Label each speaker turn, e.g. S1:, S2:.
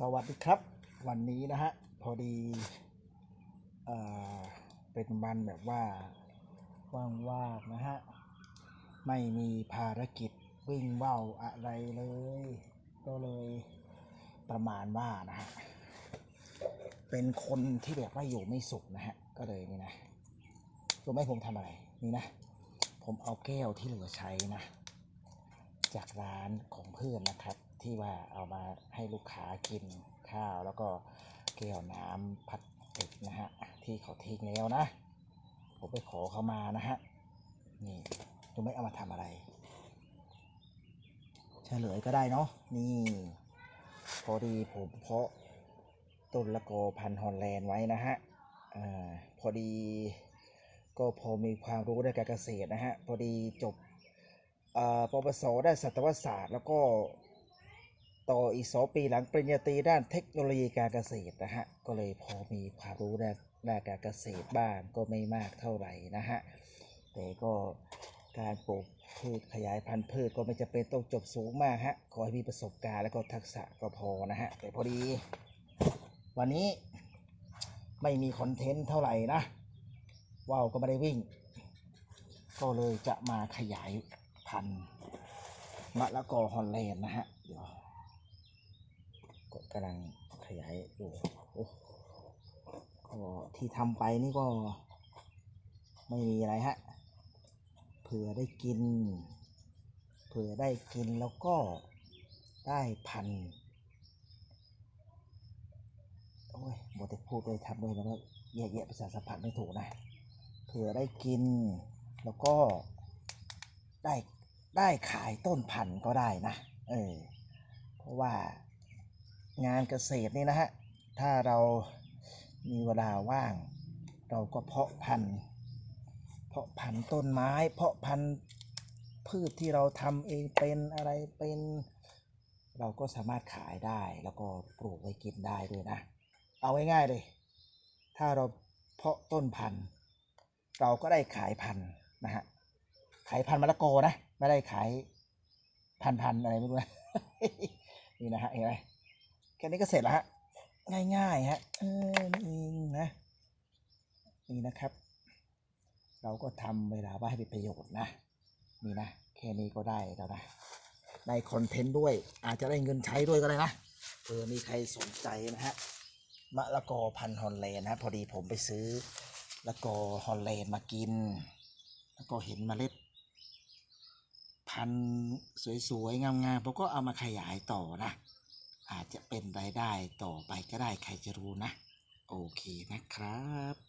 S1: สวัสดีครับ วันนี้นะฮะ พอดีเอ่อเป็นวันแบบว่าว่างๆนะฮะ ไม่มีภารกิจวิ่งว่าวอะไรเลย ก็เลยประมาณว่านะฮะ เป็นคนที่แบบว่าอยู่ไม่สุขนะฮะ ก็เลยนี่นะรู้ไหมผมทำอะไร นี่นะ ผมเอาแก้วที่เหลือใช้นะ จากร้านของเพื่อนนะครับ ที่ว่าเอามาให้ลูกค้ากินข้าว แล้วก็แก้วน้ำพลาสติกนะฮะที่เขาทิ้งแล้วนะ ผมไปขอเขามานะฮะนี่จะไม่เอามาทำอะไรเฉลยก็ได้เนาะนี่ พอดีผมเพาะต้นละกอพันธุ์ฮอลแลนด์ไว้นะฮะอาพอดีก็พอมีความรู้ด้านการเกษตรนะฮะ พอดีจบอ่าปวสด้านสัตวศาสตร์ แล้วก็ ต่ออีกสองปีหลังปริญญาตรีด้านเทคโนโลยีการเกษตรนะฮะก็เลยพอมีความรู้ด้านด้านการเกษตรบ้างก็ไม่มากเท่าไหร่นะฮะแต่ก็การปลูกพืชขยายพันธุ์พืชก็ไม่จะเป็นต้องจบสูงมากฮะขอให้มีประสบการณ์แล้วก็ทักษะก็พอนะฮะแต่พอดี วันนี้ไม่มีคอนเทนต์เท่าไหร่นะว่าวก็ไม่ได้วิ่ง ก็เลยจะมาขยายพันธุ์มะละกอฮอลแลนด์นะฮะเดี๋ยวำลังขยายดูโอ้ก็ที่ทำไปนี่ก็ ไม่มีอะไรฮะเผื่อได้กิน เผื่อได้กินแล้วก็ได้พันธุ์โอ้ยหมดแต่พูดเลยทำเลยมันก็แย่ๆภาษาสัมผัสไม่ถูกนะเผื่อได้กินแล้วก็ได้ได้ขายต้นพันธุ์ก็ได้นะ เออ เพราะว่า งานเกษตรนี่นะฮะ ถ้าเรามีเวลาว่าง เราก็เพาะพันธุ์ เพาะพันธุ์ต้นไม้ เพาะพันธุ์พืชที่เราทำเองเป็นอะไรเป็น เราก็สามารถขายได้แล้วก็ปลูกไว้กินได้ด้วยนะ เอาง่ายๆเลย ถ้าเราเพาะต้นพันธุ์ เราก็ได้ขายพันธุ์นะฮะ ขายพันธุ์มะละกอนะ ไม่ได้ขายพันพันอะไรไม่รู้นะ นี่นะฮะเห็นไหม แค่นี้ก็เสร็จแล้วฮะ ง่ายๆฮะเออนี่เองนะนี่นะครับ เราก็ทำเวลาว่าให้เป็นประโยชน์นะ นี่นะ แค่นี้ก็ได้แล้วนะได้คอนเทนต์ด้วย อาจจะได้เงินใช้ด้วยก็ได้นะเผื่อมีใครสนใจนะฮะมะละกอพันธุ์ฮอลแลนด์นะพอดีผมไปซื้อละกอฮอลแลนด์มากิน แล้วก็เห็นเมล็ด พันธุ์สวยๆ งามๆผมก็เอามาขยายต่อนะ รายได้ต่อไปก็ได้ใครจะรู้นะ โอเคนะครับ